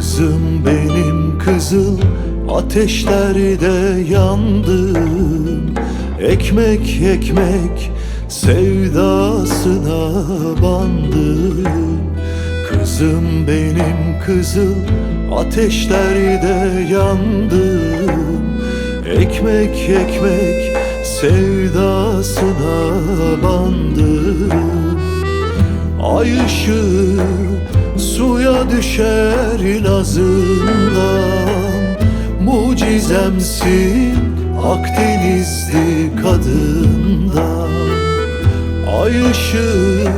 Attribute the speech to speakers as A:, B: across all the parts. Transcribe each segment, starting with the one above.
A: Kızım benim kızıl ateşlerde yandım Ekmek ekmek sevdasına bandım Kızım benim kızıl ateşlerde yandım Ekmek ekmek sevdasına bandım Ay ışığı suya düşer nazından Mucizemsin Akdenizli kadından. Ay ışığı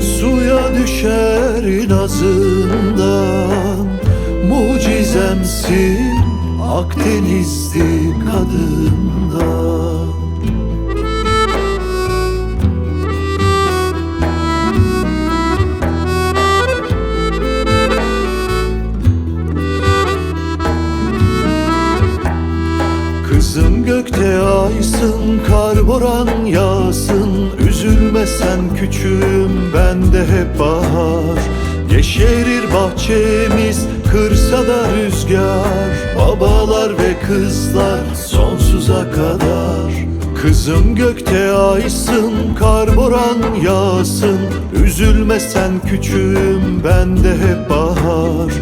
A: suya düşer nazından Mucizemsin Akdenizli kadından aysın, kar boran yağsın. Üzülme sen küçüğüm, bende hep bahar. Yeşerir bahçemiz, kırsa da rüzgar. Babalar ve kızlar sonsuza kadar. Kızım gökte aysın, kar boran yağsın. Üzülme sen küçüğüm, bende hep bahar.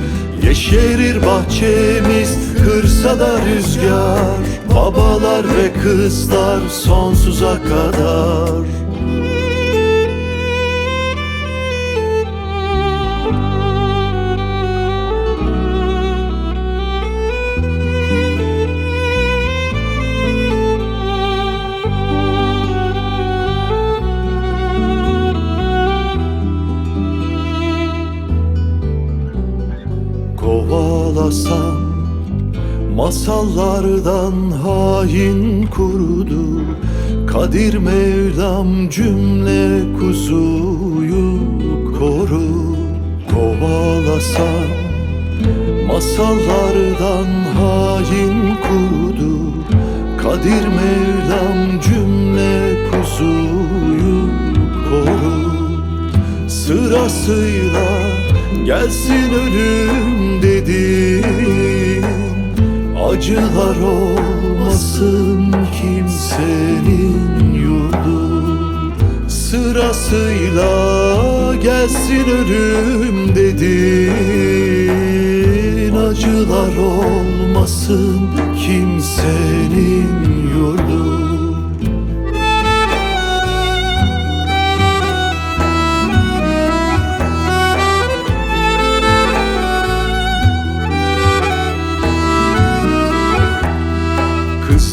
A: Yeşerir bahçemiz, kırsa da rüzgar Babalar ve kızlar sonsuza kadar. Kovalasam Masallardan hain kurudu. Kadir Mevlam cümle kuzuyu koru. Kovalasam Masallardan hain kurudu. Kadir Mevlam cümle kuzuyu koru. Sırasıyla gelsin ölüm dedin Acılar olmasın kimsenin yurdu. Sırasıyla gelsin ölüm dedin. Acılar olmasın kimsenin yurdu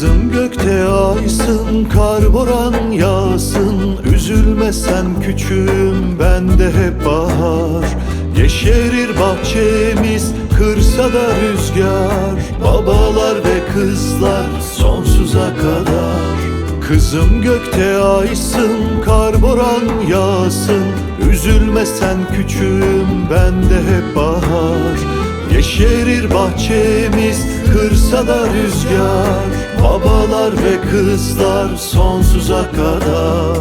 A: Kızım gökte aysın, kar boran yağsın. Üzülme sen küçüğüm, bende hep bahar. Yeşerir bahçemiz, kırsa da rüzgar. Babalar ve kızlar sonsuza kadar. Kızım gökte aysın, kar boran yağsın. Üzülme sen küçüğüm, bende hep bahar. Yeşerir bahçemiz, kırsa da rüzgar ve kızlar sonsuza kadar